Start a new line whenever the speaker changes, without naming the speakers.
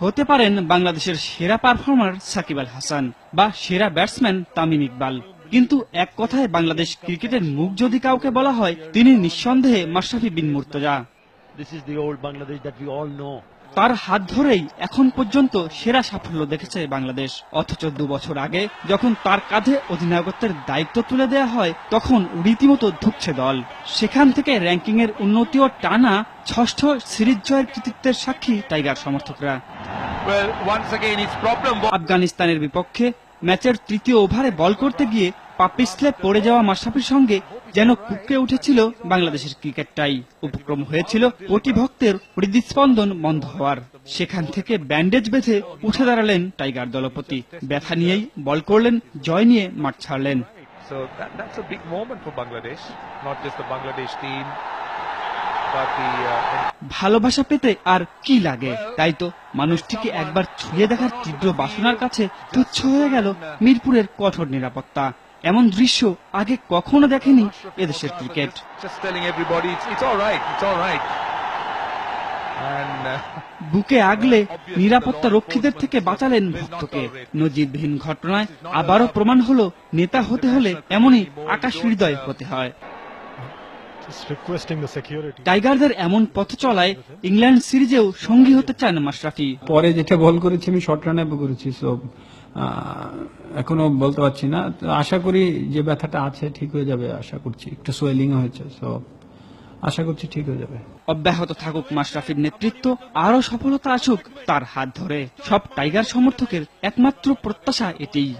হতে পারেন বাংলাদেশের সেরা পারফর্মার সাকিব আল হাসান বা সেরা ব্যাটসম্যান তামিম ইকবাল। কিন্তু এক কথায় বাংলাদেশ ক্রিকেটের মুখ যদি কাউকে বলা হয় তিনি নিঃসন্দেহে মাশরাফি বিন মুর্তজা. তার হাত ধরেই এখন পর্যন্ত সেরা সাফল্য দেখেছে বাংলাদেশ। অথচ দু বছর আগে যখন তার কাঁধে অধিনায়কত্বের দায়িত্ব তুলে দেওয়া হয় তখন রীতিমতো ধুকছে দল। সেখান থেকে র্যাঙ্কিং এর উন্নতি ও টানা ষষ্ঠ সিরিজ জয়ের কৃতিত্বের সাক্ষী টাইগার সমর্থকরা।
Well, once again, his problem was.
আফগানিস্তানের বিপক্ষে ম্যাচের তৃতীয় ওভারে বল করতে গিয়ে পাপি স্লেপ পড়ে যাওয়া মাশরাফির সঙ্গে যেন কুকড়ে উঠেছিল বাংলাদেশের ক্রিকেটটাই। উপক্রম হয়েছিল কোটি ভক্তের হৃদস্পন্দন বন্ধ হওয়ার। সেখান থেকে ব্যান্ডেজ বেঁধে উঠে দাঁড়ালেন টাইগার দলপতি। ব্যথা নিয়েই বল করলেন জয় নিয়ে মাঠ ছাড়লেন।
So that, that's a big moment for Bangladesh, not just the Bangladesh team,
ভালোবাসা পেতে আর কি লাগে? তাই তো মানুষটিকে একবার ছুঁয়ে দেখার তীব্র বাসনার কাছে তুচ্ছ হয়ে গেল মিরপুরের কঠোর নিরাপত্তা। এমন দৃশ্য আগে কখনো দেখেনি এদেশের ক্রিকেট।
Uh,
বুকে আগলে নিরাপত্তা রক্ষীদের থেকে বাঁচালেন ভক্তকে। নজিরবিহীন ঘটনায় আবারও প্রমাণ হলো নেতা হতে হলে এমনই আকাশ হৃদয় হতে হয়।
Just requesting the security.
টাইগারদের এমন পথ চলায় ইংল্যান্ড সিরিজেও সঙ্গী হতে চান মাশরাফি।
পরে যেটা বল করেছি আমি শর্ট রানে করেছি সো এখনও বলতে পারছি না। তো আশা করি যে ব্যথাটা আছে ঠিক হয়ে যাবে আশা করছি। একটু সোয়েলিং হয়েছে সো আশা করছি ঠিক হয়ে যাবে।
অব্যাহত থাকুক মাশরাফির নেতৃত্ব আরও সফলতা আসুক তার হাত ধরে। সব টাইগার সমর্থকের একমাত্র প্রত্যাশা এটিই।